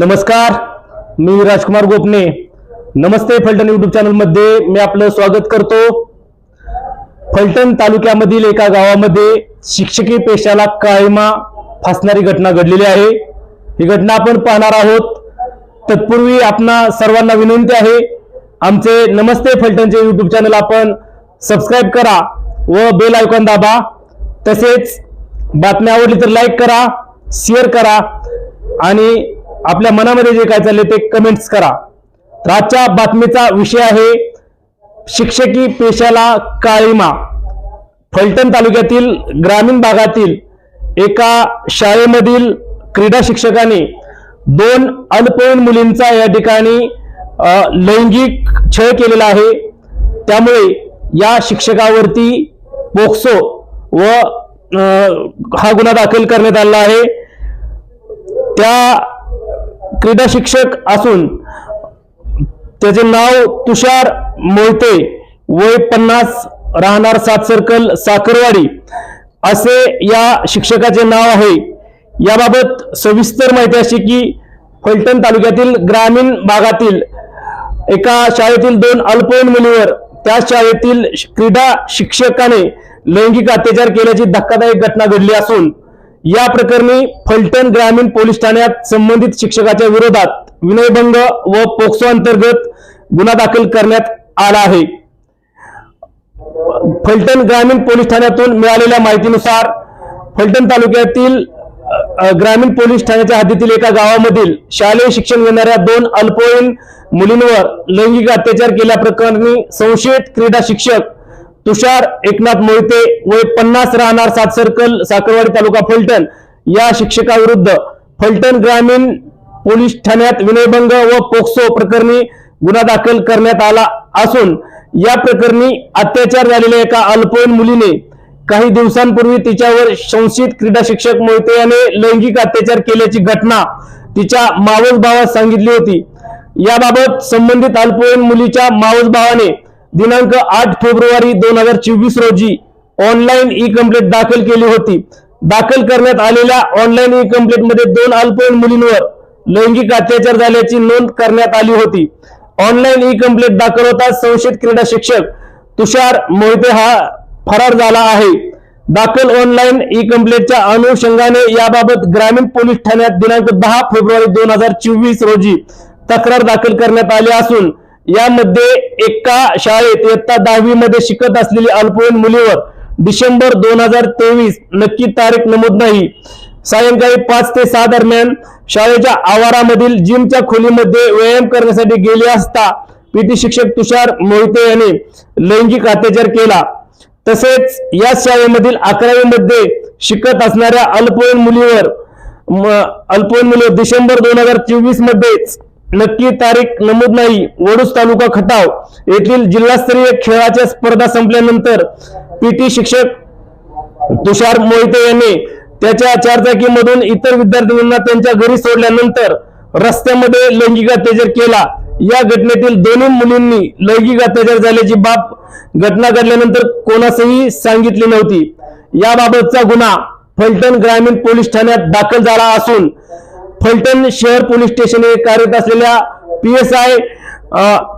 नमस्कार मी राजकुमार गोपने. नमस्ते फलटण युट्यूब चॅनलमध्ये मी आपलं स्वागत करतो. फलटण तालुक्यामधील एका गावामध्ये शिक्षकी पेशाला कायमा फासणारी घटना घडलेली आहे. ही घटना आपण पाहणार आहोत. तत्पूर्वी आपणा सर्वांना विनंती आहे आमचे नमस्ते फलटणचे युट्यूब चॅनल आपण सबस्क्राईब करा व बेल आयकॉन दाबा. तसेच बातमी आवडली तर लाईक करा शेअर करा आणि आपल्या मनामध्ये जे काय चालले ते कमेंट्स करा. तर आजच्या बातमीचा विषय आहे शिक्षकी पेशाला काळीमा. फलटण तालुक्यातील ग्रामीण भागातील एका शाळेमधील क्रीडा शिक्षकाने दोन अल्पवयीन मुलींचा या ठिकाणी लैंगिक छळ केलेला आहे. त्यामुळे या शिक्षकावरती पोक्सो व हा गुन्हा दाखल करण्यात आला आहे. त्या क्रीडा शिक्षक असून त्याचे नाव तुषार मोहिते. वय पन्नास राहणार सात सर्कल साखरवाडी. असे या शिक्षकाचे नाव आहे. याबाबत सविस्तर माहिती अशी की फलटण तालुक्यातील ग्रामीण भागातील एका शाळेतील दोन अल्पवयीन मुलीवर त्या शाळेतील क्रीडा शिक्षकाने लैंगिक अत्याचार केल्याची धक्कादायक घटना घडली असून या प्रकरणी फलटण ग्रामीण पोलीस ठाण्यात संबंधित शिक्षकाच्या विरोधात विनयभंग व पोक्सो अंतर्गत गुन्हा दाखल करण्यात आला आहे. फलटण ग्रामीण पोलीस ठाण्यातून मिळालेल्या माहितीनुसार फलटण तालुक्यातील ग्रामीण पोलीस ठाण्याच्या हद्दीतील एका गावामधील शालेय शिक्षण घेणाऱ्या दोन अल्पवयीन मुलींवर लैंगिक अत्याचार केल्याप्रकरणी संशयित क्रीडा शिक्षक तुषार एकनाथ मोहिते वय पन्नास राहणार सात सर्कल साखरवाडी तालुका फलटण. या शिक्षकाविरुद्ध फलटण ग्रामीण पोलीस ठाण्यात विनयभंग व पोक्सो प्रकरणी गुन्हा दाखल करण्यात आला असून या प्रकरणी अत्याचार झालेल्या एका अल्पवयीन मुलीने काही दिवसांपूर्वी तिच्यावर संशयित क्रीडा शिक्षक मोहिते याने लैंगिक अत्याचार केल्याची घटना तिच्या मावस भावास सांगितली होती. याबाबत संबंधित अल्पवयीन मुलीच्या मावस भावाने दिनांक आठ फेब्रुवारी दोन हजार चोवीस रोजी ऑनलाईन ई कम्प्लेट दाखल केली होती. दाखल करण्यात आलेल्या ऑनलाईन ई कम्प्लेटमध्ये दोन अल्पवयीन मुलींवर लैंगिक अत्याचार झाल्याची नोंद करण्यात आली होती. ऑनलाईन ई कम्प्लेट दाखल होता संशयित क्रीडा शिक्षक तुषार मोहिते हा फरार झाला आहे. दाखल ऑनलाईन ई कम्प्लेटच्या अनुषंगाने याबाबत ग्रामीण पोलीस ठाण्यात दिनांक दहा फेब्रुवारी दोन हजार चोवीस रोजी तक्रार दाखल करण्यात आली असून यामध्ये एका शाळेत इयत्ता दहावी मध्ये शिकत असलेली अल्पवयीन मुलीवर डिसेंबर दोन हजार तेवीस नक्की तारीख नमूद नाही. सायंकाळी पाच ते सहा दरम्यान शाळेच्या आवारामधील जिमच्या खोलीमध्ये व्यायाम करण्यासाठी गेले असता पीटी शिक्षक तुषार मोहिते यांनी लैंगिक अत्याचार केला. तसेच या शाळेमधील अकरावी मध्ये शिकत असणाऱ्या अल्पवयीन मुलीवर अल्पवयीन मुलीवर डिसेंबर दोन हजार चोवीस मध्येच नक्की तारीख नमूद नाही. वडूस तालुका खटाव येथील जिल्हास्तरीय खेळाच्या स्पर्धा संपल्यानंतर पीटी शिक्षक तुषार मोहिते यांनी त्याच्या चारचाकीमधून इतर विद्यार्थ्यांना त्यांच्या घरी सोडल्यानंतर रस्त्यामध्ये लैंगिक अत्याचार केला. या घटनेतील दोन्ही मुलींनी लैंगिक अत्याचार झाल्याची बाब घटना घडल्यानंतर कोणासही सांगितली नव्हती. याबाबतचा गुन्हा फलटण ग्रामीण पोलीस ठाण्यात दाखल झाला असून फलटण शहर पोलीस स्टेशन येथे कार्यरत असलेल्या P S I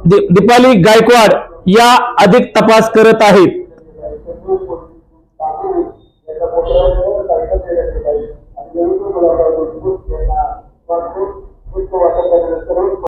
Dipali Gaikwad या अधिक तपास करत आहेत.